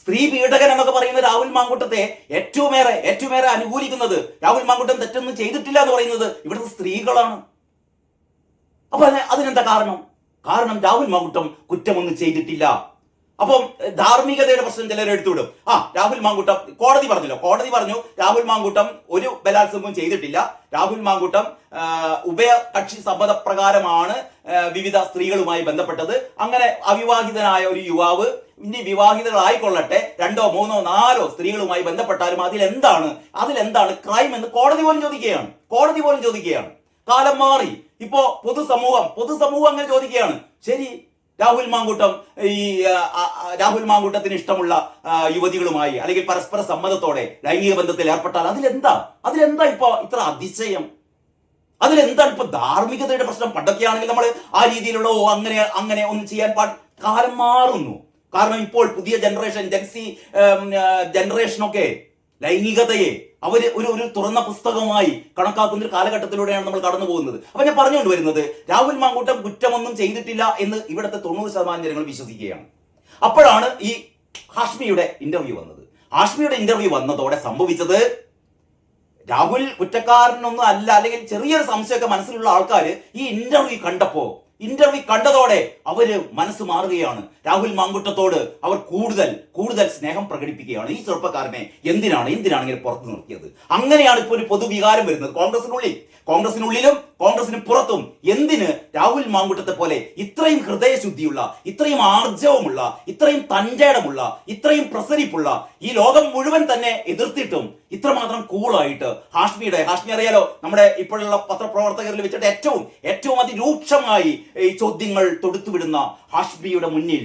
സ്ത്രീ പീഡകൻ എന്നൊക്കെ പറയുന്ന രാഹുൽ മാങ്കൂട്ടത്തെ ഏറ്റവും ഏറെ ഏറ്റവും ഏറെ അനുകൂലിക്കുന്നത് രാഹുൽ മാങ്കൂട്ടം തെറ്റൊന്നും ചെയ്തിട്ടില്ല എന്ന് പറയുന്നത് ഇവിടുത്തെ സ്ത്രീകളാണ്. അപ്പൊ അതിന് അതിനെന്താ കാരണം? കാരണം രാഹുൽ മാങ്കുട്ടം കുറ്റമൊന്നും ചെയ്തിട്ടില്ല. അപ്പം ധാർമ്മികതയുടെ പ്രശ്നം ചിലർ എടുത്തുവിടും ആ രാഹുൽ മാങ്കൂട്ടം കോടതി പറഞ്ഞല്ലോ കോടതി പറഞ്ഞു രാഹുൽ മാങ്കൂട്ടം ഒരു ബലാത്സംഗവും ചെയ്തിട്ടില്ല. രാഹുൽ മാങ്കൂട്ടം ഉഭയകക്ഷി സമ്മതപ്രകാരമാണ് വിവിധ സ്ത്രീകളുമായി ബന്ധപ്പെട്ടത്. അങ്ങനെ അവിവാഹിതനായ ഒരു യുവാവ് ഇനി വിവാഹിതകളായിക്കൊള്ളട്ടെ രണ്ടോ മൂന്നോ നാലോ സ്ത്രീകളുമായി ബന്ധപ്പെട്ടാലും അതിലെന്താണ് അതിലെന്താണ് ക്രൈം എന്ന് കോടതി പോലും ചോദിക്കുകയാണ്. കോടതി പോലും ചോദിക്കുകയാണ്. കാലം മാറി. ഇപ്പോ പൊതുസമൂഹം പൊതുസമൂഹം അങ്ങനെ ചോദിക്കുകയാണ്. ശരി രാഹുൽ മാങ്കൂട്ടം ഈ രാഹുൽ മാങ്കൂട്ടത്തിന് ഇഷ്ടമുള്ള യുവതികളുമായി അല്ലെങ്കിൽ പരസ്പര സമ്മതത്തോടെ ലൈംഗിക ബന്ധത്തിൽ ഏർപ്പെട്ടാൽ അതിലെന്താ? അതിലെന്താ ഇപ്പൊ ഇത്ര അതിശയം? അതിലെന്താണ് ഇപ്പൊ ധാർമ്മികതയുടെ പ്രശ്നം? പണ്ടൊക്കെയാണെങ്കിൽ നമ്മൾ ആ രീതിയിലുള്ള ഓ അങ്ങനെ അങ്ങനെ ഒന്നും ചെയ്യാൻ പാ കാലം മാറുന്നു. കാരണം ഇപ്പോൾ പുതിയ ജനറേഷൻ ജെൻസി ജനറേഷനൊക്കെ ലൈംഗികതയെ അവർ ഒരു ഒരു തുറന്ന പുസ്തകമായി കണക്കാക്കുന്ന ഒരു കാലഘട്ടത്തിലൂടെയാണ് നമ്മൾ കടന്നു പോകുന്നത്. അപ്പൊ ഞാൻ പറഞ്ഞുകൊണ്ട് വരുന്നത് രാഹുൽ മാങ്കൂട്ടം കുറ്റമൊന്നും ചെയ്തിട്ടില്ല എന്ന് ഇവിടുത്തെ തൊണ്ണൂറ് ശതമാനം ജനങ്ങൾ വിശ്വസിക്കുകയാണ്. അപ്പോഴാണ് ഈ ഹാഷ്മിയുടെ ഇന്റർവ്യൂ വന്നത്. ഹാഷ്മിയുടെ ഇന്റർവ്യൂ വന്നതോടെ സംഭവിച്ചത് രാഹുൽ കുറ്റക്കാരനൊന്നും അല്ല അല്ലെങ്കിൽ ചെറിയൊരു സംശയമൊക്കെ മനസ്സിലുള്ള ആൾക്കാർ ഈ ഇന്റർവ്യൂ കണ്ടപ്പോ ഇന്റർവ്യൂ കണ്ടതോടെ അവർ മനസ്സ് മാറുകയാണ്. രാഹുൽ മാങ്കുട്ടത്തോട് അവർ കൂടുതൽ കൂടുതൽ സ്നേഹം പ്രകടിപ്പിക്കുകയാണ്. ഈ ചെറുപ്പക്കാരനെ എന്തിനാണ് എന്തിനാണ് ഇങ്ങനെ പുറത്തു നിർത്തിയത്? അങ്ങനെയാണ് ഇപ്പോൾ ഒരു പൊതുവികാരം വരുന്നത് കോൺഗ്രസിനുള്ളിൽ. കോൺഗ്രസിനുള്ളിലും കോൺഗ്രസിന് പുറത്തും. എന്തിന് രാഹുൽ മാങ്കുട്ടത്തെ പോലെ ഇത്രയും ഹൃദയശുദ്ധിയുള്ള ഇത്രയും ആർജവമുള്ള ഇത്രയും തഞ്ചേടമുള്ള ഇത്രയും പ്രസരിപ്പുള്ള ഈ ലോകം മുഴുവൻ തന്നെ എതിർത്തിട്ടും ഇത്രമാത്രം കൂളായിട്ട് ഹാഷ്മിയുടെ ഹാഷ്മി അറിയാലോ നമ്മുടെ ഇപ്പോഴുള്ള പത്രപ്രവർത്തകരിൽ വെച്ചിട്ട് ഏറ്റവും ഏറ്റവും അതിരൂക്ഷമായി ഈ ചോദ്യങ്ങൾ തൊടുത്തുവിടുന്ന ഹാഷ്മിയുടെ മുന്നിൽ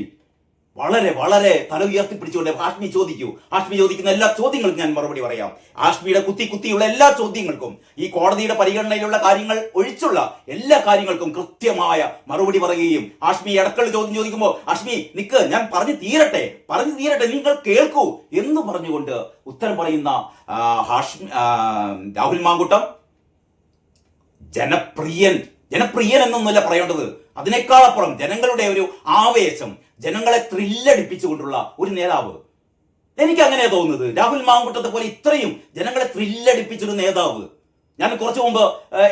വളരെ വളരെ തല ഉയർത്തിപ്പിടിച്ചുകൊണ്ട് ഹാഷ്മി ചോദിക്കൂ. ഹാഷ്മി ചോദിക്കുന്ന എല്ലാ ചോദ്യങ്ങൾക്കും ഞാൻ മറുപടി പറയാം. ഹാഷ്മിയുടെ കുത്തി കുത്തിയുള്ള എല്ലാ ചോദ്യങ്ങൾക്കും ഈ കോടതിയുടെ പരിഗണനയിലുള്ള കാര്യങ്ങൾ ഒഴിച്ചുള്ള എല്ലാ കാര്യങ്ങൾക്കും കൃത്യമായ മറുപടി പറയുകയും ഹാഷ്മി ഇടക്കൾ ചോദ്യം ചോദിക്കുമ്പോൾ ഹാഷ്മി നിക്ക് ഞാൻ പറഞ്ഞു തീരട്ടെ പറഞ്ഞു തീരട്ടെ നിങ്ങൾ കേൾക്കൂ എന്ന് പറഞ്ഞുകൊണ്ട് ഉത്തരം പറയുന്ന ഹാഷ്മി രാഹുൽ മാങ്കുട്ടം ജനപ്രിയൻ ജനപ്രിയൻ എന്നൊന്നുമല്ല പറയേണ്ടത്. അതിനേക്കാളപ്പുറം ജനങ്ങളുടെ ഒരു ആവേശം ജനങ്ങളെ ത്രില്ലടിപ്പിച്ചുകൊണ്ടുള്ള ഒരു നേതാവ്. എനിക്ക് അങ്ങനെ തോന്നുന്നത്. രാഹുൽ മാങ്കുട്ടത്തെ പോലെ ഇത്രയും ജനങ്ങളെ ത്രില്ലടിപ്പിച്ചൊരു നേതാവ്. ഞാൻ കുറച്ചു മുമ്പ്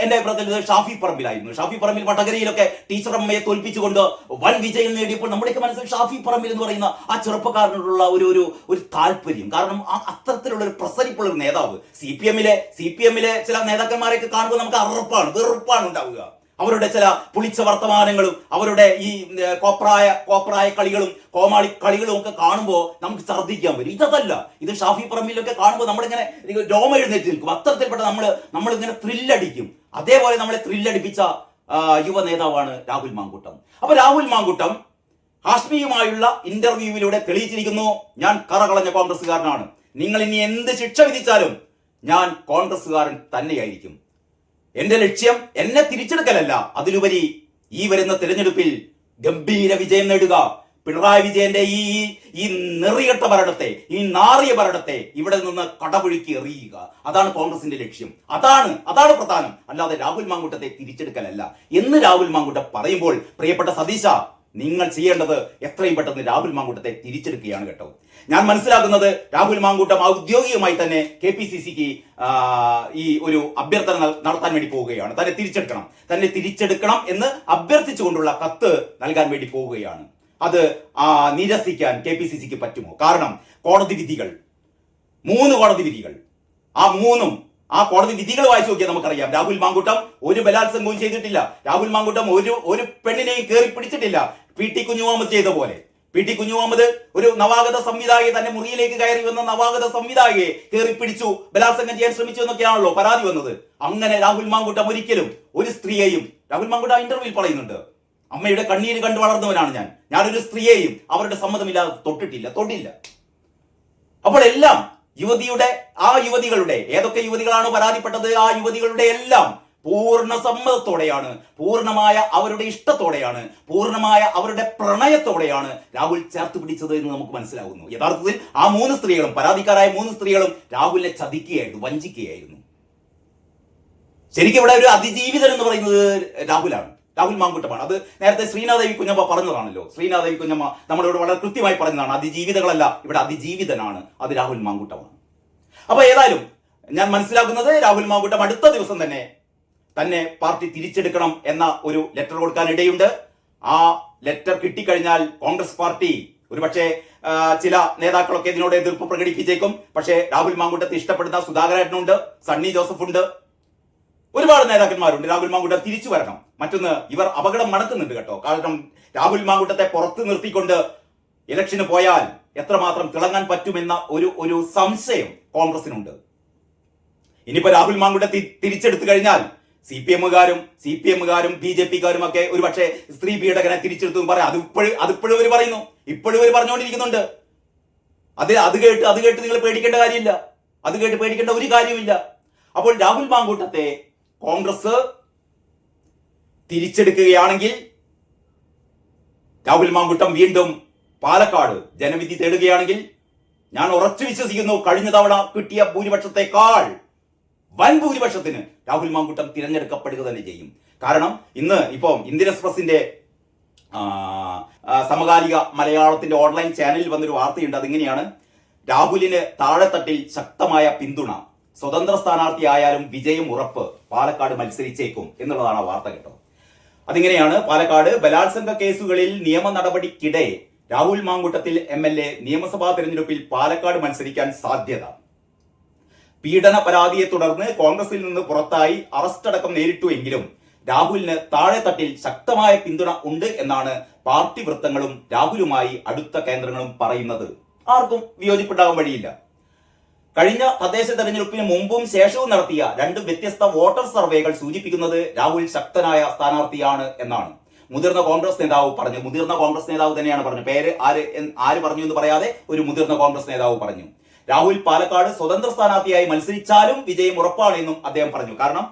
എന്റെ അഭിപ്രായത്തിൽ ഷാഫി പറമ്പിലായിരുന്നു. ഷാഫി പറമ്പിൽ വടകരയിലൊക്കെ ടീച്ചർ അമ്മയെ തോൽപ്പിച്ചുകൊണ്ട് വൻ വിജയം നേടിയപ്പോൾ നമ്മുടെയൊക്കെ മനസ്സിൽ ഷാഫി പറമ്പിൽ എന്ന് പറയുന്ന ആ ചെറുപ്പക്കാരനോടുള്ള ഒരു ഒരു ഒരു താല്പര്യം. കാരണം ആ അത്തരത്തിലുള്ള ഒരു പ്രസരിപ്പുള്ള ഒരു നേതാവ്. സി പി എമ്മിലെ സി പി എമ്മിലെ ചില നേതാക്കന്മാരെയൊക്കെ കാണുമ്പോൾ നമുക്ക് അറുപ്പാണ് വെറുപ്പാണ് ഉണ്ടാവുക. അവരുടെ ചില പുളിച്ച വർത്തമാനങ്ങളും അവരുടെ ഈ കോപ്രായ കോപ്രായ കളികളും കോമാളി കളികളും ഒക്കെ കാണുമ്പോൾ നമുക്ക് ഛർദ്ദിക്കാൻ വരും ഇതല്ല. ഇത് ഷാഫി പറമ്പിലൊക്കെ കാണുമ്പോൾ നമ്മളിങ്ങനെ രോമ എഴുന്നേറ്റ് നിൽക്കും അത്തരത്തിൽപ്പെട്ട നമ്മൾ നമ്മളിങ്ങനെ ത്രില്ലടിക്കും. അതേപോലെ നമ്മളെ ത്രില്ലടിപ്പിച്ച യുവ നേതാവാണ് രാഹുൽ മാങ്കൂട്ടം. അപ്പൊ രാഹുൽ മാങ്കൂട്ടം ഹാഷ്മിയുമായുള്ള ഇന്റർവ്യൂവിലൂടെ തെളിയിച്ചിരിക്കുന്നു ഞാൻ കറകളഞ്ഞ കോൺഗ്രസ്സുകാരനാണ്. നിങ്ങൾ ഇനി എന്ത് ശിക്ഷ വിധിച്ചാലും ഞാൻ കോൺഗ്രസ്സുകാരൻ തന്നെയായിരിക്കും. എന്റെ ലക്ഷ്യം എന്നെ തിരിച്ചെടുക്കലല്ല. അതിലുപരി ഈ വരുന്ന തിരഞ്ഞെടുപ്പിൽ ഗംഭീര വിജയം നേടുക. പിണറായി വിജയന്റെ ഈ ഈ നെറിയട്ട ഭരണത്തെ ഈ നാറിയ ഭരണത്തെ ഇവിടെ നിന്ന് കടപുഴുക്കി എറിയുക. അതാണ് കോൺഗ്രസിന്റെ ലക്ഷ്യം. അതാണ് അതാണ് പ്രധാനം. അല്ലാതെ രാഹുൽ മാങ്കൂട്ടത്തെ തിരിച്ചെടുക്കലല്ല. എന്ന് രാഹുൽ മാങ്കൂട്ട പറയുമ്പോൾ പ്രിയപ്പെട്ട സതീശ നിങ്ങൾ ചെയ്യേണ്ടത് എത്രയും പെട്ടെന്ന് രാഹുൽ മാങ്കൂട്ടത്തെ തിരിച്ചെടുക്കുകയാണ് കേട്ടോ. ഞാൻ മനസ്സിലാക്കുന്നത് രാഹുൽ മാങ്കൂട്ടം ഔദ്യോഗികമായി തന്നെ കെ പി സി സിക്ക് ഈ ഒരു അഭ്യർത്ഥന നടത്താൻ വേണ്ടി പോവുകയാണ്. തന്നെ തിരിച്ചെടുക്കണം. തന്നെ തിരിച്ചെടുക്കണം എന്ന് അഭ്യർത്ഥിച്ചുകൊണ്ടുള്ള കത്ത് നൽകാൻ വേണ്ടി പോവുകയാണ്. അത് നിരസിക്കാൻ കെ പി സി സിക്ക് പറ്റുമോ? കാരണം കോടതി വിധികൾ മൂന്ന് കോടതി വിധികൾ. ആ മൂന്നും ആ കോടതി വിധികൾ വായിച്ചു നോക്കിയാൽ നമുക്കറിയാം. രാഹുൽ മാങ്കൂട്ടം ഒരു ബലാത്സംഗവും ചെയ്തിട്ടില്ല. രാഹുൽ മാങ്കൂട്ടം ഒരു ഒരു പെണ്ണിനെയും കയറി പിടിച്ചിട്ടില്ല. പി ടി കുഞ്ഞുമുഹമ്മദ് ചെയ്ത പോലെ. പി ടി കുഞ്ഞുമുഹമ്മദ് ഒരു നവാഗത സംവിധായകയെ തന്നെ മുറിയിലേക്ക് കയറി വന്ന നവാഗത സംവിധായകയെ കയറി പിടിച്ചു. ബലാത്സംഗം ചെയ്യാൻ ശ്രമിച്ചു എന്നൊക്കെയാണല്ലോ പരാതി വന്നത്. അങ്ങനെ രാഹുൽ മാങ്കുട്ടം ഒരിക്കലും ഒരു സ്ത്രീയെയും രാഹുൽ മാങ്കുട്ട ഇന്റർവ്യൂവിൽ പറയുന്നുണ്ട്. അമ്മയുടെ കണ്ണീര് കണ്ടു വളർന്നവനാണ് ഞാൻ. ഞാനൊരു സ്ത്രീയെയും അവരുടെ സമ്മതമില്ലാതെ തൊട്ടിട്ടില്ല തൊട്ടില്ല അപ്പോൾ എല്ലാം യുവതിയുടെ ആ യുവതികളുടെ ഏതൊക്കെ യുവതികളാണ് പരാതിപ്പെട്ടത് ആ യുവതികളുടെ എല്ലാം പൂർണ സമ്മതത്തോടെയാണ് പൂർണമായ അവരുടെ ഇഷ്ടത്തോടെയാണ് പൂർണമായ അവരുടെ പ്രണയത്തോടെയാണ് രാഹുൽ ചേർത്ത് പിടിച്ചത് എന്ന് നമുക്ക് മനസ്സിലാകുന്നു യഥാർത്ഥത്തിൽ ആ മൂന്ന് സ്ത്രീകളും പരാതിക്കാരായ മൂന്ന് സ്ത്രീകളും രാഹുലിനെ ചതിക്കുകയായിരുന്നു വഞ്ചിക്കുകയായിരുന്നു. ശരിക്കും ഇവിടെ ഒരു അതിജീവിതൻ എന്ന് പറയുന്നത് രാഹുലാണ്. രാഹുൽ മാങ്കുട്ടമാണ്. അത് നേരത്തെ ശ്രീനാദേവി കുഞ്ഞമ്മ പറഞ്ഞതാണല്ലോ. ശ്രീനാദേവി കുഞ്ഞമ്മ നമ്മളോട് വളരെ കൃത്യമായി പറഞ്ഞതാണ് അതിജീവിതകളല്ല ഇവിടെ അതിജീവിതനാണ് അത് രാഹുൽ മാങ്കുട്ടമാണ്. അപ്പൊ ഏതായാലും ഞാൻ മനസ്സിലാക്കുന്നത് രാഹുൽ മാങ്കുട്ടം അടുത്ത ദിവസം തന്നെ തന്നെ പാർട്ടി തിരിച്ചെടുക്കണം എന്ന ഒരു ലെറ്റർ കൊടുക്കാൻ ഇടയുണ്ട് ആ ലെറ്റർ കിട്ടിക്കഴിഞ്ഞാൽ കോൺഗ്രസ് പാർട്ടി ഒരുപക്ഷെ ചില നേതാക്കളൊക്കെ ഇതിനോട് എതിർപ്പ് പ്രകടിപ്പിച്ചേക്കും. പക്ഷേ രാഹുൽ മാങ്കുട്ടത്തെ ഇഷ്ടപ്പെടുന്ന സുധാകരേട്ടനുണ്ട് സണ്ണി ജോസഫ് ഉണ്ട് ഒരുപാട് നേതാക്കന്മാരുണ്ട്. രാഹുൽ മാങ്കുട്ടം തിരിച്ചു വരണം. മറ്റൊന്ന് ഇവർ അപകടം മണക്കുന്നുണ്ട് കേട്ടോ. കാരണം രാഹുൽ മാങ്കുട്ടത്തെ പുറത്ത് നിർത്തിക്കൊണ്ട് ഇലക്ഷന് പോയാൽ എത്രമാത്രം തിളങ്ങാൻ പറ്റുമെന്ന ഒരു ഒരു സംശയം കോൺഗ്രസിനുണ്ട്. ഇനിയിപ്പോ രാഹുൽ മാങ്കുട്ട തിരിച്ചെടുത്തു കഴിഞ്ഞാൽ സി പി എമ്മുകാരും സി പി എമ്മുകാരും ബി ജെ പിക്കാരും ഒക്കെ ഒരുപക്ഷെ സ്ത്രീ പീഡകനെ തിരിച്ചെടുത്തു പറയാം. അത് ഇപ്പോഴും അതിപ്പോഴും അവർ പറയുന്നു. ഇപ്പോഴും അവർ പറഞ്ഞുകൊണ്ടിരിക്കുന്നുണ്ട്. അത് അത് കേട്ട് അത് കേട്ട് നിങ്ങൾ പേടിക്കേണ്ട കാര്യമില്ല. അത് കേട്ട് പേടിക്കേണ്ട ഒരു കാര്യമില്ല അപ്പോൾ രാഹുൽ മാങ്കൂട്ടത്തെ കോൺഗ്രസ് തിരിച്ചെടുക്കുകയാണെങ്കിൽ രാഹുൽ മാങ്കുട്ടം വീണ്ടും പാലക്കാട് ജനവിധി തേടുകയാണെങ്കിൽ ഞാൻ ഉറച്ചു വിശ്വസിക്കുന്നു. കഴിഞ്ഞ തവണ കിട്ടിയ ഭൂരിപക്ഷത്തെക്കാൾ വൻ ഭൂരിപക്ഷത്തിന് രാഹുൽ മാങ്കുട്ടം തിരഞ്ഞെടുക്കപ്പെടുക തന്നെ ചെയ്യും. കാരണം ഇന്ന് ഇപ്പം ഇന്ത്യൻ എക്സ്പ്രസിന്റെ സമകാലിക മലയാളത്തിന്റെ ഓൺലൈൻ ചാനലിൽ വന്നൊരു വാർത്തയുണ്ട്. അതിങ്ങനെയാണ്. രാഹുലിന് താഴെത്തട്ടിൽ ശക്തമായ പിന്തുണ. സ്വതന്ത്ര സ്ഥാനാർത്ഥിയായാലും വിജയം ഉറപ്പ് പാലക്കാട് മത്സരിച്ചേക്കും എന്നുള്ളതാണ് ആ വാർത്ത കേട്ടോ. അതിങ്ങനെയാണ് പാലക്കാട് ബലാത്സംഗ കേസുകളിൽ നിയമ നടപടിക്കിടെ Rahul Mamkootathil M L A നിയമസഭാ തെരഞ്ഞെടുപ്പിൽ പാലക്കാട് മത്സരിക്കാൻ സാധ്യത. പീഡന പരാതിയെ തുടർന്ന് കോൺഗ്രസിൽ നിന്ന് പുറത്തായി അറസ്റ്റ് അടക്കം നേരിട്ടു എങ്കിലും താഴെ തട്ടിൽ ശക്തമായ പിന്തുണ ഉണ്ട് എന്നാണ് പാർട്ടി വൃത്തങ്ങളും രാഹുലുമായി അടുത്ത കേന്ദ്രങ്ങളും പറയുന്നത്. ആർക്കും വിയോജിപ്പുണ്ടാകാൻ വഴിയില്ല. കഴിഞ്ഞ തദ്ദേശ തെരഞ്ഞെടുപ്പിന് മുമ്പും ശേഷവും നടത്തിയ രണ്ട് വ്യത്യസ്ത വോട്ടർ സർവേകൾ സൂചിപ്പിക്കുന്നത് രാഹുൽ ശക്തനായ സ്ഥാനാർത്ഥിയാണ് എന്നാണ്. മുതിർന്ന കോൺഗ്രസ് നേതാവ് പറഞ്ഞു. മുതിർന്ന കോൺഗ്രസ് നേതാവ് തന്നെയാണ് പറഞ്ഞു. പേര് ആര് ആര് പറഞ്ഞു എന്ന് പറയാതെ ഒരു മുതിർന്ന കോൺഗ്രസ് നേതാവ് പറഞ്ഞു. രാഹുൽ പാലക്കാട് സ്വതന്ത്ര സ്ഥാനാർത്ഥിയായി മത്സരിച്ചാലും വിജയം ഉറപ്പാണ് എന്നും അദ്ദേഹം പറഞ്ഞു. കാരണം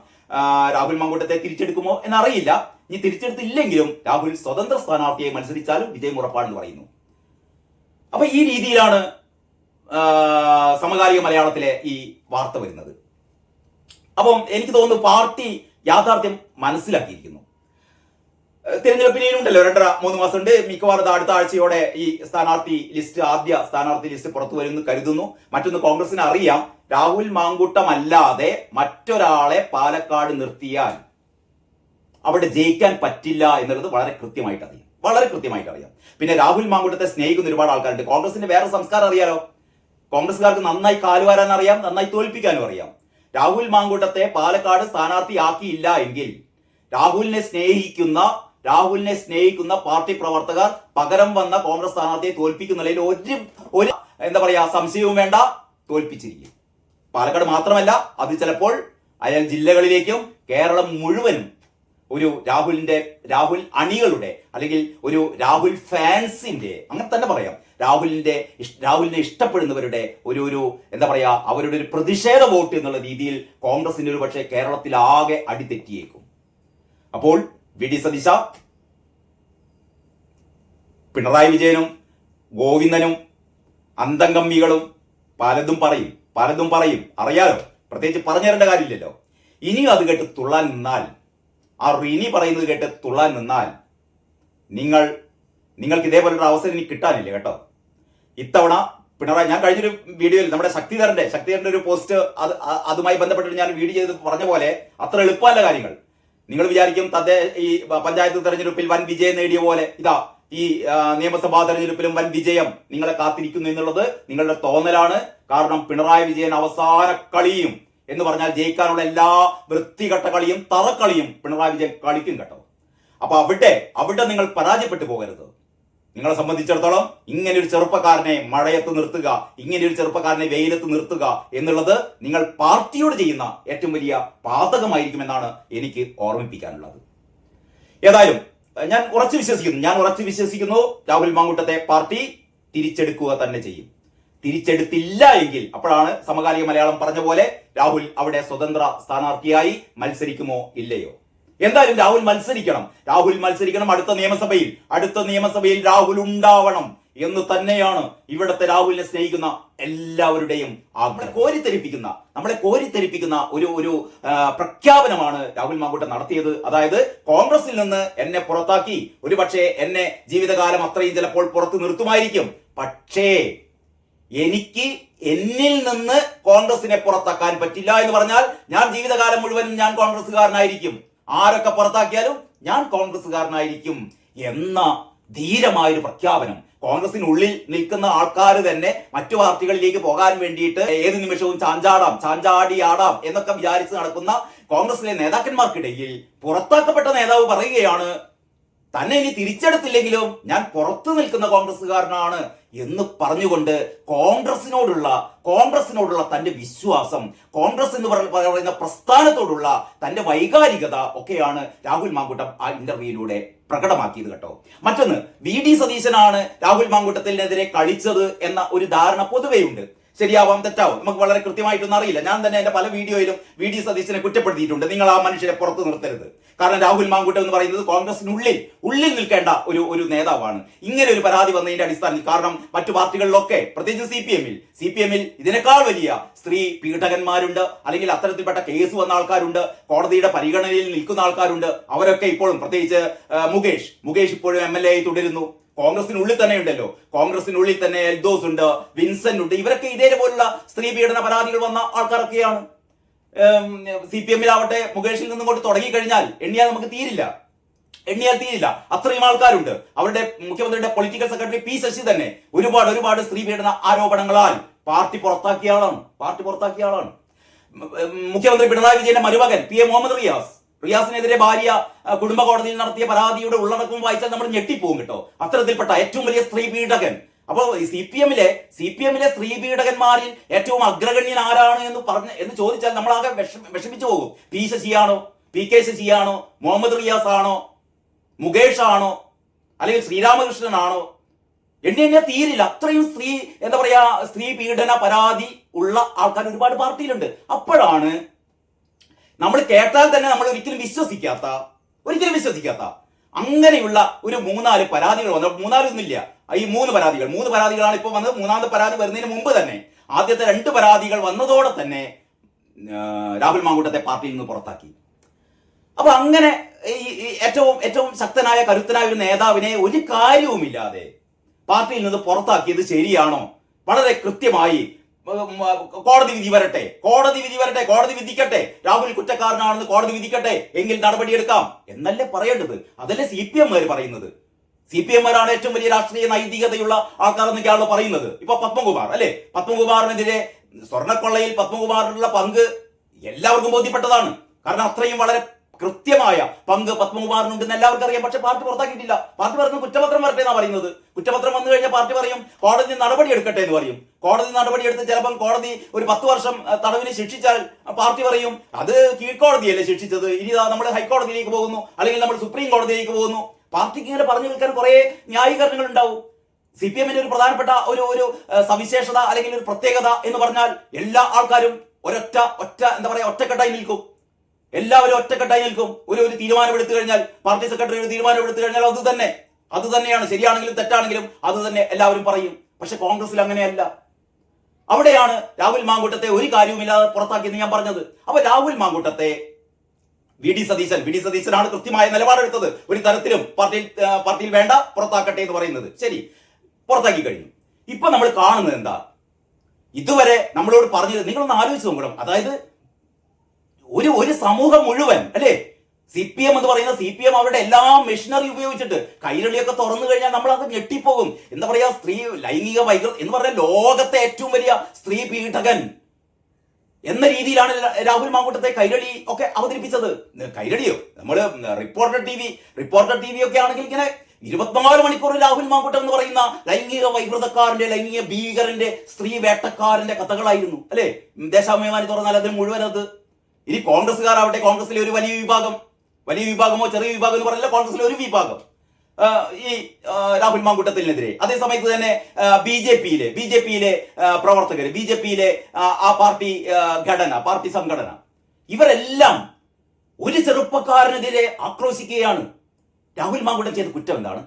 രാഹുൽ മങ്കൂട്ടത്തെ തിരിച്ചെടുക്കുമോ എന്നറിയില്ല. ഇനി തിരിച്ചെടുത്തില്ലെങ്കിലും രാഹുൽ സ്വതന്ത്ര സ്ഥാനാർത്ഥിയായി മത്സരിച്ചാലും വിജയം ഉറപ്പാണെന്ന് പറയുന്നു. അപ്പൊ ഈ രീതിയിലാണ് സമകാലിക മലയാളത്തിലെ ഈ വാർത്ത വരുന്നത്. അപ്പം എനിക്ക് തോന്നുന്നു പാർട്ടി യാഥാർത്ഥ്യം മനസ്സിലാക്കിയിരിക്കുന്നു. ഏഹ് തിരഞ്ഞെടുപ്പിന് ഇനിയുണ്ടല്ലോ രണ്ടര മൂന്ന് മാസം ഉണ്ട്. മിക്കവാറും അടുത്ത ആഴ്ചയോടെ ഈ സ്ഥാനാർത്ഥി ലിസ്റ്റ് ആദ്യ സ്ഥാനാർത്ഥി ലിസ്റ്റ് പുറത്തു വരുമെന്ന് കരുതുന്നു. മറ്റൊന്ന് കോൺഗ്രസിന് അറിയാം. രാഹുൽ മാങ്കൂട്ടമല്ലാതെ മറ്റൊരാളെ പാലക്കാട് നിർത്തിയാൽ അവിടെ ജയിക്കാൻ പറ്റില്ല എന്നുള്ളത് വളരെ കൃത്യമായിട്ട് അറിയാം. വളരെ കൃത്യമായിട്ട് അറിയാം. പിന്നെ രാഹുൽ മാങ്കൂട്ടത്തെ സ്നേഹിക്കുന്ന ഒരുപാട് ആൾക്കാരുണ്ട്. കോൺഗ്രസിന്റെ വേറെ സംസ്കാരം അറിയാലോ? കോൺഗ്രസ്സുകാർക്ക് നന്നായി കാലുവാരാൻ അറിയാം നന്നായി തോൽപ്പിക്കാനും അറിയാം. രാഹുൽ മാങ്കൂട്ടത്തെ പാലക്കാട് സ്ഥാനാർത്ഥിയാക്കിയില്ല എങ്കിൽ രാഹുലിനെ സ്നേഹിക്കുന്ന രാഹുലിനെ സ്നേഹിക്കുന്ന പാർട്ടി പ്രവർത്തകർ പകരം വന്ന കോൺഗ്രസ് സ്ഥാനാർത്ഥിയെ തോൽപ്പിക്കുന്നതിൽ ഒരു ഒരു എന്താ പറയാ സംശയവും വേണ്ട. തോൽപ്പിച്ചിരിക്കും. പാലക്കാട് മാത്രമല്ല അത് ചിലപ്പോൾ അയാൾ ജില്ലകളിലേക്കും കേരളം മുഴുവനും ഒരു രാഹുലിന്റെ രാഹുൽ അണികളുടെ അല്ലെങ്കിൽ ഒരു രാഹുൽ ഫാൻസിന്റെ അങ്ങനെ തന്നെ പറയാം. രാഹുലിന്റെ രാഹുലിനെ ഇഷ്ടപ്പെടുന്നവരുടെ ഒരു ഒരു എന്താ പറയാ അവരുടെ ഒരു പ്രതിഷേധ വോട്ട് എന്നുള്ള രീതിയിൽ കോൺഗ്രസിന്റെ ഒരു പക്ഷേ കേരളത്തിലാകെ അടിതെറ്റിയേക്കും. അപ്പോൾ വി ഡി സതീശ പിണറായി വിജയനും ഗോവിന്ദനും അന്തംകമ്മികളും പലതും പറയും പലതും പറയും. അറിയാലോ പ്രത്യേകിച്ച് പറഞ്ഞു തരേണ്ട കാര്യമില്ലല്ലോ. ഇനി അത് കേട്ട് തുള്ളാൻ നിന്നാൽ ആ റിനി പറയുന്നത് കേട്ട് തുള്ളാൻ നിന്നാൽ നിങ്ങൾ നിങ്ങൾക്ക് ഇതേപോലൊരു അവസരം ഇനി കിട്ടാനില്ല കേട്ടോ. ഇത്തവണ പിണറായി ഞാൻ കഴിഞ്ഞൊരു വീഡിയോയിൽ നമ്മുടെ ശക്തിധരന്റെ ശക്തിധരന്റെ ഒരു പോസ്റ്റ് അത് അതുമായി ബന്ധപ്പെട്ടിട്ട് ഞാൻ വീഡിയോ ചെയ്ത് പറഞ്ഞ പോലെ അത്ര എളുപ്പമല്ല കാര്യങ്ങൾ. നിങ്ങൾ വിചാരിക്കും തദ്ദേശ ഈ പഞ്ചായത്ത് തെരഞ്ഞെടുപ്പിൽ വൻ വിജയം നേടിയ പോലെ ഇതാ ഈ നിയമസഭാ തെരഞ്ഞെടുപ്പിലും വൻ വിജയം നിങ്ങളെ കാത്തിരിക്കുന്നു എന്നുള്ളത് നിങ്ങളുടെ തോന്നലാണ്. കാരണം പിണറായി വിജയൻ അവസാന കളിയും എന്ന് പറഞ്ഞാൽ ജയിക്കാനുള്ള എല്ലാ വൃത്തികെട്ട കളിയും തറക്കളിയും പിണറായി വിജയൻ കളിക്കും കേട്ടോ. അപ്പൊ അവിടെ അവിടെ നിങ്ങൾ പരാജയപ്പെട്ടു പോകരുത്. നിങ്ങളെ സംബന്ധിച്ചിടത്തോളം ഇങ്ങനെ ഒരു ചെറുപ്പക്കാരനെ മഴയത്ത് നിർത്തുക ഇങ്ങനെ ഒരു ചെറുപ്പക്കാരനെ വെയിലത്ത് നിർത്തുക എന്നുള്ളത് നിങ്ങൾ പാർട്ടിയോട് ചെയ്യുന്ന ഏറ്റവും വലിയ പാതകമായിരിക്കുമെന്നാണ് എനിക്ക് ഓർമ്മിപ്പിക്കാനുള്ളത്. ഏതായാലും ഞാൻ ഉറച്ചു വിശ്വസിക്കുന്നു. ഞാൻ ഉറച്ചു വിശ്വസിക്കുന്നു. രാഹുൽ മാങ്കൂട്ടത്തെ പാർട്ടി തിരിച്ചെടുക്കുക തന്നെ ചെയ്യും. തിരിച്ചെടുത്തില്ല എങ്കിൽ അപ്പോഴാണ് സമകാലിക മലയാളം പറഞ്ഞ പോലെ രാഹുൽ അവിടെ സ്വതന്ത്ര സ്ഥാനാർത്ഥിയായി മത്സരിക്കുമോ ഇല്ലയോ? എന്തായാലും രാഹുൽ മത്സരിക്കണം. രാഹുൽ മത്സരിക്കണം അടുത്ത നിയമസഭയിൽ. അടുത്ത നിയമസഭയിൽ രാഹുൽ ഉണ്ടാവണം എന്ന് തന്നെയാണ് ഇവിടുത്തെ രാഹുലിനെ സ്നേഹിക്കുന്ന എല്ലാവരുടെയും ആഗ്രഹം. കോരിത്തെരിപ്പിക്കുന്ന നമ്മളെ കോരിത്തെരിപ്പിക്കുന്ന ഒരു ഒരു പ്രഖ്യാപനമാണ് രാഹുൽ മാങ്കൂട്ടം നടത്തിയത്. അതായത് കോൺഗ്രസിൽ നിന്ന് എന്നെ പുറത്താക്കി. ഒരുപക്ഷെ എന്നെ ജീവിതകാലം അത്രയും ചിലപ്പോൾ പുറത്തു നിർത്തുമായിരിക്കും. പക്ഷേ എനിക്ക് എന്നിൽ നിന്ന് കോൺഗ്രസിനെ പുറത്താക്കാൻ പറ്റില്ല എന്ന് പറഞ്ഞാൽ ഞാൻ ജീവിതകാലം മുഴുവൻ ഞാൻ കോൺഗ്രസ്സുകാരനായിരിക്കും. ആരൊക്കെ പുറത്താക്കിയാലും ഞാൻ കോൺഗ്രസ്സുകാരനായിരിക്കും എന്ന ധീരമായൊരു പ്രഖ്യാപനം. കോൺഗ്രസിനുള്ളിൽ നിൽക്കുന്ന ആൾക്കാർ തന്നെ മറ്റു പാർട്ടികളിലേക്ക് പോകാൻ വേണ്ടിയിട്ട് ഏത് നിമിഷവും ചാഞ്ചാടാം ചാഞ്ചാടി ആടാം എന്നൊക്കെ വിചാരിച്ച് നടക്കുന്ന കോൺഗ്രസിലെ നേതാക്കന്മാർക്കിടയിൽ പുറത്താക്കപ്പെട്ട നേതാവ് പറയുകയാണ് തന്നെ ഇനി തിരിച്ചെടുത്തില്ലെങ്കിലും ഞാൻ പുറത്തു നിൽക്കുന്ന കോൺഗ്രസ്സുകാരനാണ് എന്ന് പറഞ്ഞുകൊണ്ട് കോൺഗ്രസിനോടുള്ള കോൺഗ്രസിനോടുള്ള തന്റെ വിശ്വാസം കോൺഗ്രസ് എന്ന് പറ- പറയുന്ന പ്രസ്ഥാനത്തോടുള്ള തന്റെ വൈകാരികത ഒക്കെയാണ് രാഹുൽ മാങ്കൂട്ടം ആ ഇന്റർവ്യൂയിലൂടെ പ്രകടമാക്കിയത് കേട്ടോ. മറ്റൊന്ന് വി. ഡി. സതീശനാണ് രാഹുൽ മാങ്കൂട്ടത്തിനെതിരെ കളിച്ചത് എന്ന ഒരു ധാരണ പൊതുവെയുണ്ട്. ശരിയാവാം തെറ്റാവും. നമുക്ക് വളരെ കൃത്യമായിട്ടൊന്നും അറിയില്ല. ഞാൻ തന്നെ എന്റെ പല വീഡിയോയിലും വി ഡി സതീശനെ കുറ്റപ്പെടുത്തിയിട്ടുണ്ട്. നിങ്ങൾ ആ മനുഷ്യരെ പുറത്തു നിർത്തരുത്. കാരണം രാഹുൽ മാങ്കുട്ടം എന്ന് പറയുന്നത് കോൺഗ്രസിനുള്ളിൽ ഉള്ളിൽ നിൽക്കേണ്ട ഒരു ഒരു നേതാവാണ്. ഇങ്ങനെ ഒരു പരാതി വന്നതിന്റെ അടിസ്ഥാനത്തിൽ കാരണം മറ്റു പാർട്ടികളിലൊക്കെ പ്രത്യേകിച്ച് സി പി എമ്മിൽ സി പി എമ്മിൽ ഇതിനേക്കാൾ വലിയ സ്ത്രീ പീഡകന്മാരുണ്ട് അല്ലെങ്കിൽ അത്തരത്തിൽപ്പെട്ട കേസ് വന്ന ആൾക്കാരുണ്ട് കോടതിയുടെ പരിഗണനയിൽ നിൽക്കുന്ന ആൾക്കാരുണ്ട്. അവരൊക്കെ ഇപ്പോഴും പ്രത്യേകിച്ച് മുകേഷ്. മുകേഷ് ഇപ്പോഴും എം എൽ എ തുടരുന്നു. കോൺഗ്രസിനുള്ളിൽ തന്നെ ഉണ്ടല്ലോ. കോൺഗ്രസിനുള്ളിൽ തന്നെ എൽദോസ് ഉണ്ട് വിൻസെന്റ് ഉണ്ട്. ഇവരൊക്കെ ഇതേപോലുള്ള സ്ത്രീ പീഡന പരാതികൾ വന്ന ആൾക്കാരൊക്കെയാണ്. സി പി എമ്മിലാവട്ടെ മുകേഷിൽ നിന്നും കൊണ്ട് തുടങ്ങിക്കഴിഞ്ഞാൽ എണ്ണിയാൽ നമുക്ക് തീരില്ല. എണ്ണിയാൽ തീരില്ല. അത്രയും ആൾക്കാരുണ്ട്. അവരുടെ മുഖ്യമന്ത്രിയുടെ പൊളിറ്റിക്കൽ സെക്രട്ടറി പി ശശി തന്നെ ഒരുപാട് ഒരുപാട് സ്ത്രീ പീഡന ആരോപണങ്ങളാൽ പാർട്ടി പുറത്താക്കിയ ആളാണ്. പാർട്ടി പുറത്താക്കിയ ആളാണ്. മുഖ്യമന്ത്രി പിണറായി വിജയന്റെ മരുമകൻ പി എ മുഹമ്മദ് റിയാസ്. റിയാസിനെതിരെ ഭാര്യ കുടുംബ കോടതിയിൽ നടത്തിയ പരാതിയുടെ ഉള്ളടക്കം വായിച്ചാൽ നമ്മൾ ഞെട്ടിപ്പോകും കേട്ടോ. അത്തരത്തിൽപ്പെട്ട ഏറ്റവും വലിയ സ്ത്രീ പീഡകൻ. അപ്പോൾ സി പി എമ്മിലെ സി പി എമ്മിലെ സ്ത്രീ പീഡകന്മാരിൽ ഏറ്റവും അഗ്രഗണ്യൻ ആരാണ് എന്ന് പറഞ്ഞ് എന്ന് ചോദിച്ചാൽ നമ്മളാകെ വിഷമിച്ചു പോകും. പി ശശിയാണോ? പി കെ ശശിയാണോ? മുഹമ്മദ് റിയാസ് ആണോ മുകേഷ് ആണോ അല്ലെങ്കിൽ ശ്രീരാമകൃഷ്ണൻ ആണോ എണ്ണി എന്നെ തീരില്ല. അത്രയും സ്ത്രീ എന്താ പറയാ സ്ത്രീ പീഡന പരാതി ഉള്ള ആൾക്കാർ ഒരുപാട് പാർട്ടിയിലുണ്ട്. അപ്പോഴാണ് നമ്മൾ കേട്ടാൽ തന്നെ നമ്മൾ ഒരിക്കലും വിശ്വസിക്കാത്ത ഒരിക്കലും വിശ്വസിക്കാത്ത അങ്ങനെയുള്ള ഒരു മൂന്നാൽ പരാതികൾ വന്നു. മൂന്നാലൊന്നുമില്ല. ഈ മൂന്ന് പരാതികൾ. മൂന്ന് പരാതികളാണ് ഇപ്പോൾ വന്നത്. മൂന്നാമത്തെ പരാതി വരുന്നതിന് മുമ്പ് തന്നെ ആദ്യത്തെ രണ്ട് പരാതികൾ വന്നതോടെ തന്നെ രാഹുൽ മാങ്കൂട്ടത്തെ പാർട്ടിയിൽ നിന്ന് പുറത്താക്കി. അപ്പൊ അങ്ങനെ ഈ ഏറ്റവും ഏറ്റവും ശക്തനായ കരുത്തനായ ഒരു നേതാവിനെ ഒരു കാര്യവുമില്ലാതെ പാർട്ടിയിൽ നിന്ന് പുറത്താക്കിയത് ശരിയാണോ? വളരെ കൃത്യമായി കോടതി വിധി വരട്ടെ. കോടതി വിധി വരട്ടെ കോടതി വിധിക്കട്ടെ. രാഹുൽ കുറ്റക്കാരനാണെന്ന് കോടതി വിധിക്കട്ടെ. എങ്കിൽ നടപടിയെടുക്കാം. എന്നല്ലേ പറയേണ്ടത്? അതല്ലേ സി പി എംമാർ പറയുന്നത്? സി പി എംമാരാണ് ഏറ്റവും വലിയ രാഷ്ട്രീയ നൈതികതയുള്ള ആൾക്കാർ എന്നൊക്കെയാണല്ലോ പറയുന്നത്. ഇപ്പൊ പത്മകുമാർ അല്ലെ? പത്മകുമാറിനെതിരെ സ്വർണക്കൊള്ളയിൽ പത്മകുമാറിനുള്ള പങ്ക് എല്ലാവർക്കും ബോധ്യപ്പെട്ടതാണ്. കാരണം അത്രയും വളരെ കൃത്യമായ പങ്ക് പത്മകുമാറിനുണ്ടെന്ന് എല്ലാവർക്കും അറിയാം. പക്ഷെ പാർട്ടി പുറത്താക്കിയിട്ടില്ല. പാർട്ടി പറയുന്നത് കുറ്റപത്രം വരട്ടെ എന്നാ പറയുന്നത്. കുറ്റപത്രം വന്നു കഴിഞ്ഞാൽ പാർട്ടി പറയും കോടതി നടപടി എടുക്കട്ടെ എന്ന് പറയും. കോടതി നടപടി എടുത്ത് ചിലപ്പം കോടതി ഒരു പത്ത് വർഷം തടവിന് ശിക്ഷിച്ചാൽ പാർട്ടി പറയും അത് കീഴ്ക്കോടതിയല്ലേ ശിക്ഷിച്ചത്. ഇനി നമ്മൾ ഹൈക്കോടതിയിലേക്ക് പോകുന്നു. അല്ലെങ്കിൽ നമ്മൾ സുപ്രീം കോടതിയിലേക്ക് പോകുന്നു. പാർട്ടിക്ക് ഇങ്ങനെ പറഞ്ഞു നിൽക്കാൻ കുറെ ന്യായീകരണങ്ങൾ ഉണ്ടാവും. സി പി എമ്മിന്റെ ഒരു പ്രധാനപ്പെട്ട ഒരു ഒരു സവിശേഷത അല്ലെങ്കിൽ ഒരു പ്രത്യേകത എന്ന് പറഞ്ഞാൽ എല്ലാ ആൾക്കാരും ഒരൊറ്റ ഒറ്റ എന്താ പറയാ ഒറ്റക്കെട്ടായി നിൽക്കും. എല്ലാവരും ഒറ്റക്കെട്ടായി നിൽക്കും. ഒരു ഒരു തീരുമാനം എടുത്തു കഴിഞ്ഞാൽ പാർട്ടി സെക്രട്ടറി ഒരു തീരുമാനം എടുത്തു കഴിഞ്ഞാൽ അത് തന്നെ. അത് തന്നെയാണ്. ശരിയാണെങ്കിലും തെറ്റാണെങ്കിലും അത് തന്നെ എല്ലാവരും പറയും. പക്ഷെ കോൺഗ്രസിൽ അങ്ങനെയല്ല. അവിടെയാണ് രാഹുൽ മാങ്കൂട്ടത്തെ ഒരു കാര്യവുമില്ലാതെ പുറത്താക്കിയെന്ന് ഞാൻ പറഞ്ഞത്. അപ്പൊ Rahul മാങ്കൂട്ടത്തെ V D Satheesan V D സതീശനാണ് കൃത്യമായ നിലപാടെടുത്തത്. ഒരു തരത്തിലും പാർട്ടിയിൽ പാർട്ടിയിൽ വേണ്ട പുറത്താക്കട്ടെ എന്ന് പറയുന്നത്. ശരി പുറത്താക്കി കഴിഞ്ഞു. ഇപ്പൊ നമ്മൾ കാണുന്നത് എന്താ? ഇതുവരെ നമ്മളോട് പറഞ്ഞത് നിങ്ങളൊന്ന് ആലോചിച്ച് നോക്കണം. അതായത് ഒരു ഒരു സമൂഹം മുഴുവൻ അല്ലേ? സി പി എം എന്ന് പറയുന്ന സി പി എം അവരുടെ എല്ലാ മെഷീനറി ഉപയോഗിച്ചിട്ട് കൈരളിയൊക്കെ തുറന്നു കഴിഞ്ഞാൽ നമ്മൾ അത് ഞെട്ടിപ്പോകും. എന്താ പറയാ സ്ത്രീ ലൈംഗിക വൈകൃ എന്ന് പറഞ്ഞാൽ ലോകത്തെ ഏറ്റവും വലിയ സ്ത്രീ പീഠകൻ എന്ന രീതിയിലാണ് രാഹുൽ മാങ്കൂട്ടത്തെ കൈരളി ഒക്കെ അവതരിപ്പിച്ചത്. കൈരളിയോ? നമ്മൾ reporter T V reporter T V ഒക്കെ ആണെങ്കിൽ ഇങ്ങനെ ഇരുപത്തിനാല് മണിക്കൂർ രാഹുൽ മാങ്കൂട്ടം എന്ന് പറയുന്ന ലൈംഗിക വൈകൃതക്കാരന്റെ ലൈംഗിക ഭീകരന്റെ സ്ത്രീ വേട്ടക്കാരന്റെ കഥകളായിരുന്നു. അല്ലെ? ദേശാഭിമാനി തുറന്നാൽ അതിന് മുഴുവൻ അത് ഇനി കോൺഗ്രസ്സുകാരാവട്ടെ കോൺഗ്രസിലെ ഒരു വലിയ വിഭാഗം. വലിയ വിഭാഗമോ ചെറിയ വിഭാഗം എന്ന് പറഞ്ഞില്ല കോൺഗ്രസിലെ ഒരു വിഭാഗം. ഈ രാഹുൽ മാങ്കൂട്ടത്തിനെതിരെ. അതേ സമയത്ത് തന്നെ ബി ജെ പിയിലെ ബി ജെ പിയിലെ പ്രവർത്തകർ ബി ജെ പിയിലെ ആ പാർട്ടി ഘടന പാർട്ടി സംഘടന. ഇവരെല്ലാം ഒരു ചെറുപ്പക്കാരനെതിരെ ആക്രോശിക്കുകയാണ്. രാഹുൽ മാങ്കൂട്ടം ചെയ്ത കുറ്റം എന്താണ്?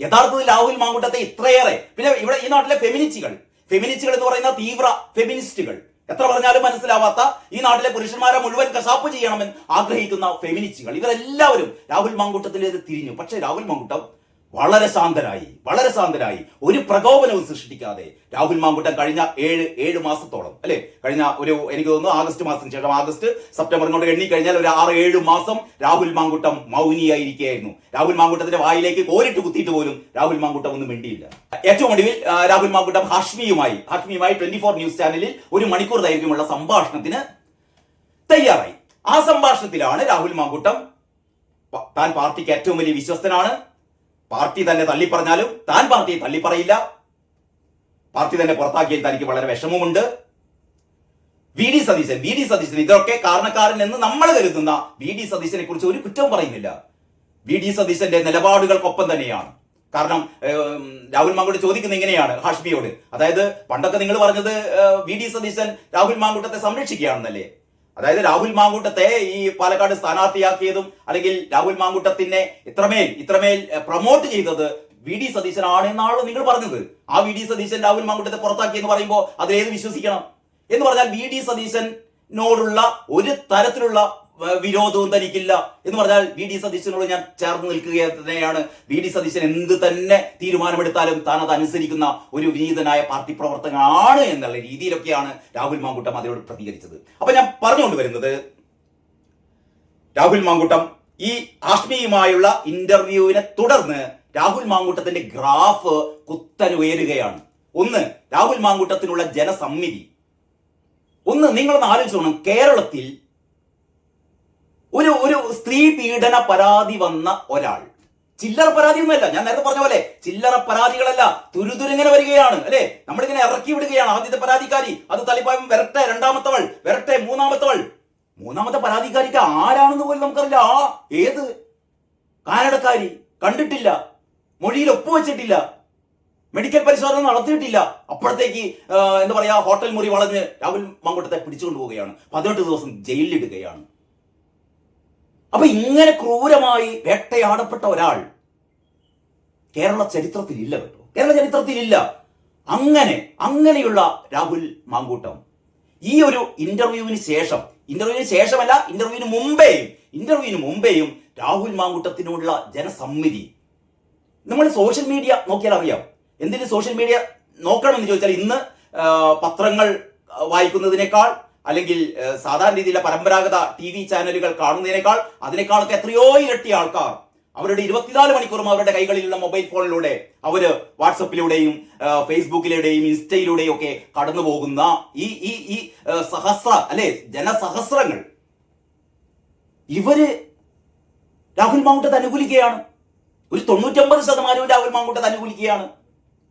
യഥാർത്ഥത്തിൽ രാഹുൽ മാങ്കുട്ടത്തെ ഇത്രയേറെ പിന്നെ ഇവിടെ ഈ നാട്ടിലെ ഫെമിനിസ്റ്റുകൾ ഫെമിനിസ്റ്റുകൾ എന്ന് പറയുന്ന തീവ്ര ഫെമിനിസ്റ്റുകൾ എത്ര പറഞ്ഞാലും മനസ്സിലാവാത്ത ഈ നാട്ടിലെ പുരുഷന്മാരെ മുഴുവൻ കശാപ്പ് ചെയ്യണമെന്ന് ആഗ്രഹിക്കുന്ന ഫെമിനിസ്റ്റുകൾ. ഇവരെല്ലാവരും രാഹുൽ മാങ്കുട്ടത്തിലേക്ക് തിരിഞ്ഞു. പക്ഷേ രാഹുൽ മാങ്കുട്ടം വളരെ ശാന്തനായി വളരെ ശാന്തനായി ഒരു പ്രകോപനവും സൃഷ്ടിക്കാതെ. രാഹുൽ മാങ്കുട്ടൻ കഴിഞ്ഞ ഏഴ് ഏഴ് മാസത്തോളം അല്ലെ? കഴിഞ്ഞ ഒരു എനിക്ക് തോന്നുന്നു ആഗസ്റ്റ് മാസത്തിന് ശേഷം ആഗസ്റ്റ് സെപ്റ്റംബർ കൊണ്ട് എണ്ണി കഴിഞ്ഞാൽ ഒരു ആറ് ഏഴ് മാസം രാഹുൽ മാങ്കുട്ടം മൗനിയായിരിക്കുകയായിരുന്നു. രാഹുൽ മാങ്കുട്ടത്തിന്റെ വായിലേക്ക് കോരിട്ട് കുത്തിയിട്ട് പോലും രാഹുൽ മാങ്കുട്ടം ഒന്നും മിണ്ടിയില്ല. ഏറ്റവും ഒടുവിൽ രാഹുൽ മാങ്കുട്ടം ഹാഷ്മിയുമായി ഹാഷ്മിയുമായി ട്വന്റി ഫോർ ന്യൂസ് ചാനലിൽ ഒരു മണിക്കൂർ ദൈർഘ്യമുള്ള സംഭാഷണത്തിന് തയ്യാറായി. ആ സംഭാഷണത്തിലാണ് രാഹുൽ മാങ്കുട്ടം താൻ പാർട്ടിക്ക് ഏറ്റവും വലിയ വിശ്വസ്തനാണ്. പാർട്ടി തന്നെ തള്ളിപ്പറഞ്ഞാലും താൻ പാർട്ടിയെ തള്ളിപ്പറയില്ല. പാർട്ടി തന്നെ പുറത്താക്കിയതിൽ തനിക്ക് വളരെ വിഷമമുണ്ട് V D Satheesan V D Satheesan ഇതൊക്കെ കാരണക്കാരൻ എന്ന് നമ്മൾ കരുതുന്ന വി ഡി സതീശനെ കുറിച്ച് ഒരു കുറ്റവും പറയുന്നില്ല. വി ഡി സതീശന്റെ നിലപാടുകൾക്കൊപ്പം തന്നെയാണ്. കാരണം രാഹുൽ മാങ്കുട്ട് ചോദിക്കുന്നത് ഇങ്ങനെയാണ് ഹാഷ്മിയോട്. അതായത് പണ്ടൊക്കെ നിങ്ങൾ പറഞ്ഞത് വി ഡി സതീശൻ രാഹുൽ മാങ്കുട്ടത്തെ സംരക്ഷിക്കുകയാണെന്നല്ലേ? അതായത് രാഹുൽ മാങ്കൂട്ടത്തെ ഈ പാലക്കാട് സ്ഥാനാർത്ഥിയാക്കിയതും അല്ലെങ്കിൽ രാഹുൽ മാങ്കൂട്ടത്തിനെ ഇത്രമേൽ ഇത്രമേൽ പ്രൊമോട്ട് ചെയ്തത് വി ഡി സതീശനാണ് എന്നാണല്ലോ നിങ്ങൾ പറഞ്ഞത്. ആ വി ഡി സതീശൻ രാഹുൽ മാങ്കൂട്ടത്തെ പുറത്താക്കി എന്ന് പറയുമ്പോൾ അതിലേത് വിശ്വസിക്കണം? എന്ന് പറഞ്ഞാൽ വി ഡി സതീശനോടുള്ള ഒരു തരത്തിലുള്ള വിരോധവും തനിക്കില്ല എന്ന് പറഞ്ഞാൽ വി ഡി സതീശനോട് ഞാൻ ചേർന്ന് നിൽക്കുക തന്നെയാണ് വി ഡി സതീശൻ എന്ത് തന്നെ തീരുമാനമെടുത്താലും താൻ അത് അനുസരിക്കുന്ന ഒരു വിനീതനായ പാർട്ടി പ്രവർത്തകനാണ് എന്നുള്ള രീതിയിലൊക്കെയാണ് രാഹുൽ മാങ്കുട്ടം അതിനോട് പ്രതികരിച്ചത്. അപ്പൊ ഞാൻ പറഞ്ഞുകൊണ്ട് വരുന്നത് രാഹുൽ മാങ്കുട്ടം ഈ ആഷ്മിയുമായുള്ള ഇന്റർവ്യൂവിനെ തുടർന്ന് രാഹുൽ മാങ്കൂട്ടത്തിന്റെ ഗ്രാഫ് കുത്തനുയരുകയാണ്. ഒന്ന് രാഹുൽ മാങ്കൂട്ടത്തിനുള്ള ജനസമ്മിതി. ഒന്ന് നിങ്ങളൊന്ന് ആലോചിച്ചോണം കേരളത്തിൽ ഒരു ഒരു സ്ത്രീ പീഡന പരാതി വന്ന ഒരാൾ. ചില്ലറ പരാതി ഒന്നുമല്ല ഞാൻ നേരത്തെ പറഞ്ഞ പോലെ ചില്ലറ പരാതികളല്ല. തുരുതുരിങ്ങനെ വരികയാണ് അല്ലെ? നമ്മളിങ്ങനെ ഇറക്കി വിടുകയാണ് ആദ്യത്തെ പരാതിക്കാരി. അത് തലിപ്പായം വരട്ടെ രണ്ടാമത്തവൾ. വരട്ടെ മൂന്നാമത്തവൾ. മൂന്നാമത്തെ പരാതിക്കാരിക്ക് ആരാണെന്ന് പോലും നമുക്കറിയില്ല. ആ ഏത്? കാനഡക്കാരി. കണ്ടിട്ടില്ല. മൊഴിയിൽ ഒപ്പുവെച്ചിട്ടില്ല. മെഡിക്കൽ പരിശോധന നടത്തിയിട്ടില്ല. അപ്പോഴത്തേക്ക് എന്താ പറയാ ഹോട്ടൽ മുറി വളഞ്ഞ് രാഹുൽ മങ്കുട്ടത്തെ പിടിച്ചുകൊണ്ട് പോവുകയാണ്. പതിനെട്ട് ദിവസം ജയിലിലിടുകയാണ്. അപ്പൊ ഇങ്ങനെ ക്രൂരമായി വേട്ടയാടപ്പെട്ട ഒരാൾ കേരള ചരിത്രത്തിൽ ഇല്ല കേട്ടോ. കേരള ചരിത്രത്തിൽ ഇല്ല അങ്ങനെ അങ്ങനെയുള്ള രാഹുൽ മാങ്കൂട്ടം. ഈ ഒരു ഇന്റർവ്യൂവിന് ശേഷം ഇന്റർവ്യൂവിന് ശേഷമല്ല ഇന്റർവ്യൂവിന് മുമ്പേയും ഇന്റർവ്യൂവിന് മുമ്പേയും രാഹുൽ മാങ്കൂട്ടത്തിനുള്ള ജനസമ്മിതി. നമ്മൾ സോഷ്യൽ മീഡിയ നോക്കിയാൽ അറിയാം. എന്തിന് സോഷ്യൽ മീഡിയ നോക്കണമെന്ന് ചോദിച്ചാൽ ഇന്ന് പത്രങ്ങൾ വായിക്കുന്നതിനേക്കാൾ അല്ലെങ്കിൽ സാധാരണ രീതിയിലെ പരമ്പരാഗത ടി വി ചാനലുകൾ കാണുന്നതിനേക്കാൾ അതിനേക്കാളൊക്കെ എത്രയോ ഇരട്ടി ആൾക്കാർ. അവരുടെ ഇരുപത്തിനാല് മണിക്കൂറും അവരുടെ കൈകളിലുള്ള മൊബൈൽ ഫോണിലൂടെ അവർ വാട്സപ്പിലൂടെയും ഫേസ്ബുക്കിലൂടെയും ഇൻസ്റ്റയിലൂടെയും ഒക്കെ കടന്നു പോകുന്ന ഈ ഈ ഈ സഹസ്ര അല്ലെ ജനസഹസ്രങ്ങൾ. ഇവർ രാഹുൽ മാങ്കുട്ടത്തെ അനുകൂലിക്കുകയാണ്. ഒരു തൊണ്ണൂറ്റൊമ്പത് ശതമാനവും രാഹുൽ മാങ്കുട്ടത്തെ അനുകൂലിക്കുകയാണ്.